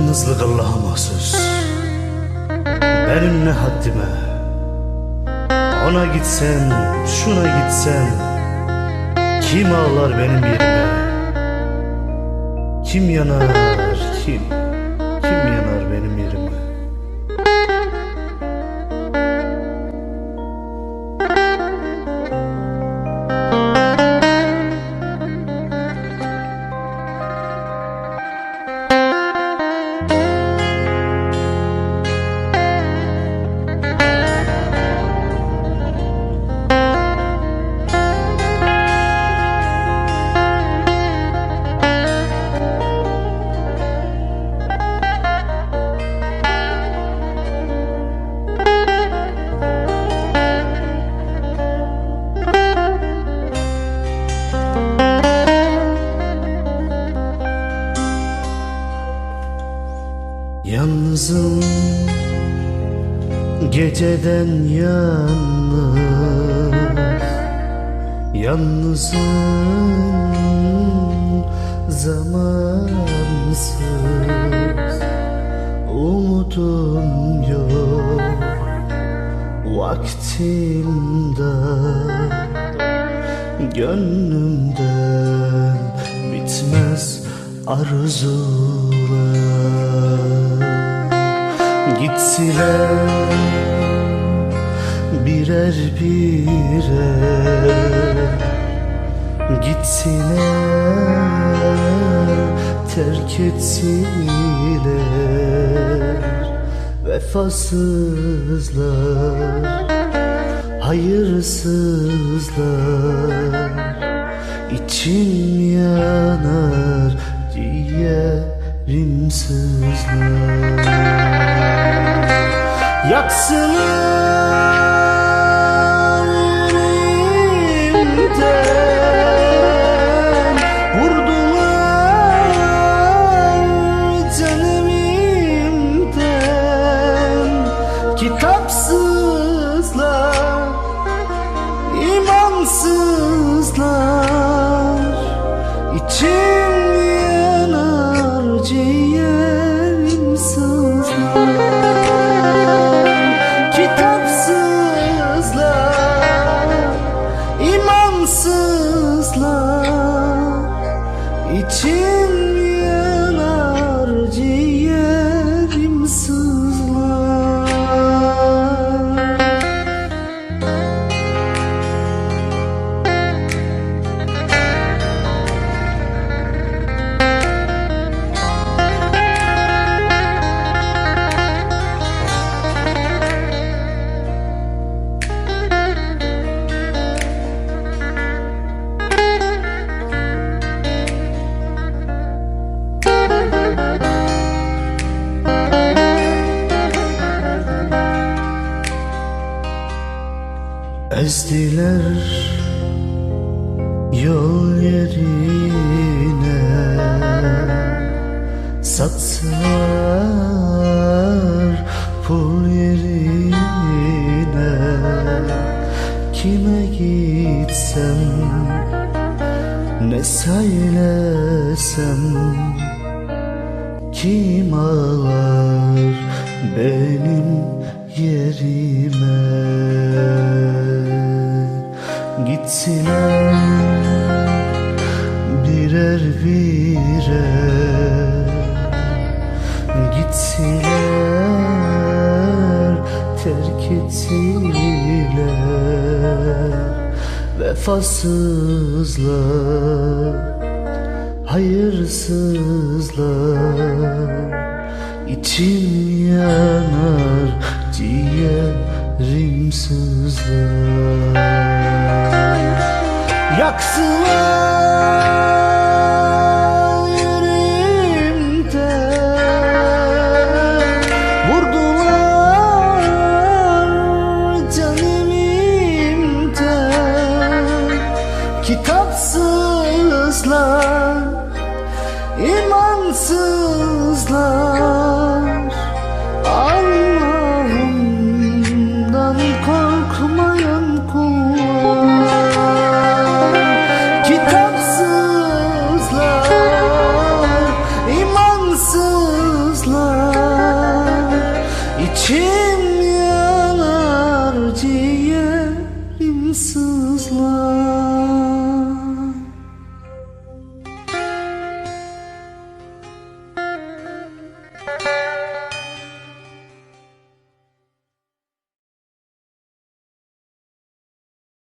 Yalnızlık Allah'a mahsus. Benim ne haddime? Ona gitsen, şuna gitsen Kim ağlar benim yerime? Kim yanar, kim Yalnızım geceden yalnız Yalnızım zamansız. Umudum yok. Vaktimde Gönlümden bitmez arzular Gittiler birer birer. Gittiler terk ettiler Vefasızlar hayırsızlar İçim yanar ciğerim sızlar Yaksınlar yüreğimden Vurdular canımimden Kitapsızlar imansızlar İçim yanar Ezdiler yol yerine Sattılar pul yerine. Kime gitsem ne söylesem Kim ağlar benim yerime Gitsinler birer birer Gitsinler terk ettiler Vefasızlar hayırsızlar. İçim yanar ciğerim sızlar Yaksılar yüreğimden Vurdular canımimden Kitapsızlar imansızlar 亲